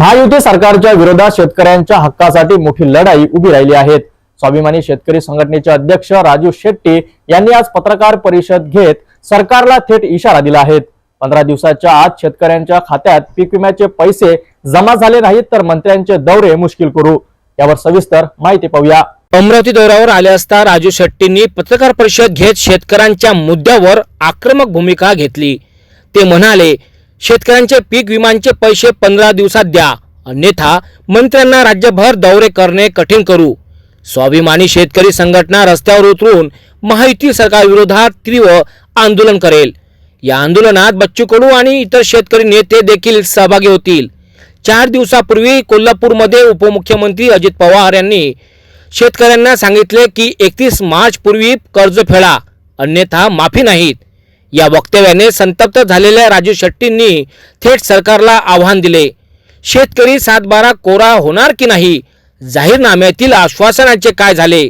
महायुती सरकारच्या विरोधात शेतकऱ्यांच्या हक्कासाठी मोठी लढाई उभी राहिली आहेत स्वाभिमानी शेतकरी संघटनेचे अध्यक्ष राजू शेट्टी यांनी आज पत्रकार परिषद घेत सरकारला थेट इशारा दिला आहे. पंधरा दिवसाच्या आत शेतकऱ्यांच्या खात्यात पीक विम्याचे पैसे जमा झाले नाहीत तर मंत्र्यांचे दौरे मुश्किल करू. यावर सविस्तर माहिती पाहूया. अमरावती दौऱ्यावर आले असता राजू शेट्टींनी पत्रकार परिषद घेत शेतकऱ्यांच्या मुद्द्यावर आक्रमक भूमिका घेतली. ते म्हणाले शेतकऱ्यांचे पीक विमांचे पैसे पंधरा दिवसात द्या. अन्यथा मंत्र्यांना राज्यभर दौरे करणे कठीण करू. स्वाभिमानी शेतकरी संघटना रस्त्यावर उतरून महायुती सरकारविरोधात तीव्र आंदोलन करेल. या आंदोलनात बच्चू कडू आणि इतर शेतकरी नेते देखील सहभागी होतील. चार दिवसापूर्वी कोल्हापूरमध्ये उपमुख्यमंत्री अजित पवार यांनी शेतकऱ्यांना सांगितले की एकतीस मार्चपूर्वी कर्ज फेडा. अन्यथा माफी नाहीत. या वक्तव्याने संतप्त झालेल्या राजू शेट्टींनी थेट सरकारला आव्हान दिले. शेतकरी सातबारा कोरा होणार की नाही? जाहीरनाम्यातील आश्वासनाचे काय झाले?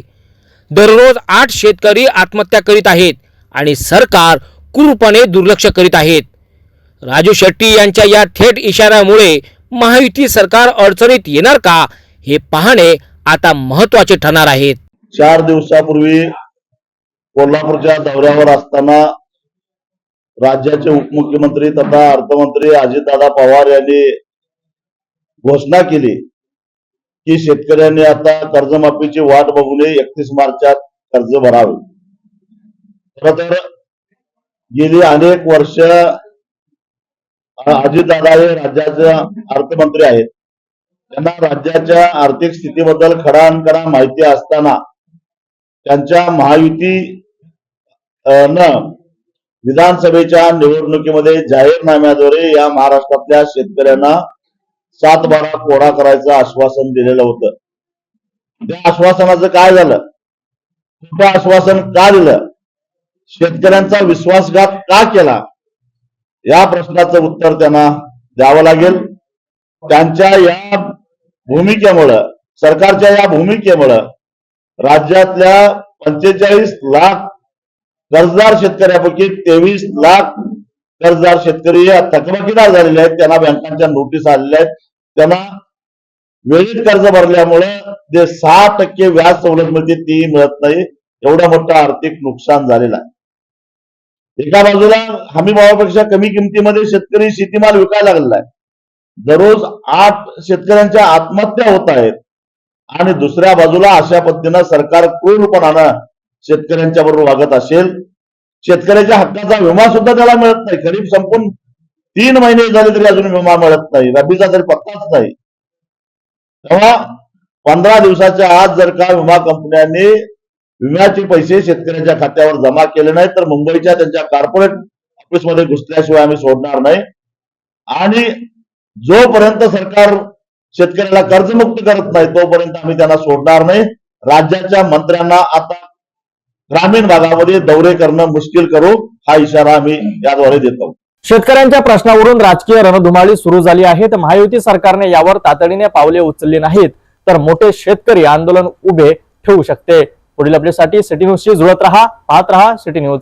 दररोज आठ शेतकरी आत्महत्या करीत आहेत आणि सरकार क्रूरपणे दुर्लक्ष करीत आहेत. राजू शेट्टी यांच्या या थेट इशाऱ्यामुळे महायुती सरकार अडचणीत येणार का हे पाहणे आता महत्त्वाचे ठरणार आहेत. चार दिवसापूर्वी कोल्हापूरच्या दौऱ्यावर असताना राज्याचे उपमुख्यमंत्री तथा अर्थमंत्री अजितदादा पवार यांनी घोषणा केली की शेतकऱ्यांनी आता कर्जमाफीची वाट बघू नये. एकतीस मार्चात कर्ज भरावे. खर तर गेली अनेक वर्ष अजितदादा हे राज्याचे अर्थमंत्री आहेत. त्यांना राज्याच्या आर्थिक स्थितीबद्दल खडानकडा माहिती असताना त्यांच्या महायुती न विधानसभेच्या निवडणुकीमध्ये जाहीरनाम्याद्वारे या महाराष्ट्रातल्या शेतकऱ्यांना सात बारा कोरा करायचं आश्वासन दिलेलं होतं. त्या आश्वासनाचं काय झालं? खोटं आश्वासन का दिलं? शेतकऱ्यांचा विश्वासघात का केला? या प्रश्नाचं उत्तर त्यांना द्यावं लागेल. त्यांच्या या भूमिकेमुळं सरकारच्या या भूमिकेमुळं राज्यातल्या पंचेचाळीस लाख कर्जदार शेतकऱ्यापैकी तेवीस लाख कर्जदार शेतकरी या थकबाकीदार झालेले आहेत. त्यांना बँकांच्या नोटीस आलेल्या आहेत. त्यांना वेळीत कर्ज भरल्यामुळे जे सहा टक्के व्याज सवलत मिळते ती मिळत नाही. एवढं मोठं आर्थिक नुकसान झालेलं आहे. एका बाजूला हमी भावापेक्षा कमी किमतीमध्ये शेतकरी शेतीमाल विकायला लागलेला आहे. दररोज आठ शेतकऱ्यांच्या आत्महत्या होत आहेत. आणि दुसऱ्या बाजूला अशा पद्धतीनं सरकार क्रूरपणानं शेतकऱ्यांच्या बरोबर वागत असेल शेतकऱ्याच्या हक्काचा विमा सुद्धा त्याला मिळत नाही. खरीप संपून तीन महिने झाले तरी अजून विमा मिळत नाही. रब्बीचा तरी पत्ताच नाही. तेव्हा पंधरा दिवसाच्या आत जर का विमा कंपन्यांनी विम्याचे पैसे शेतकऱ्यांच्या खात्यावर जमा केले नाही तर मुंबईच्या त्यांच्या कॉर्पोरेट ऑफिसमध्ये घुसल्याशिवाय आम्ही सोडणार नाही. आणि जोपर्यंत सरकार शेतकऱ्याला कर्जमुक्त करत नाही तोपर्यंत आम्ही त्यांना सोडणार नाही. राज्याच्या मंत्र्यांना आता ग्रामीण भागामध्ये दौरे करणं मुश्किल करू हा इशारा आम्ही याद्वारे देतो. शेतकऱ्यांच्या प्रश्नावरून राजकीय रणधुमाळी सुरू झाली आहे. तर महायुती सरकारने यावर तातडीने पावले उचलली नाहीत. तर मोठे शेतकरी आंदोलन उभे ठेवू शकते. पुढील अपडेटसाठी सिटी न्यूजशी जुळत रहा पाहत रहा सिटी न्यूज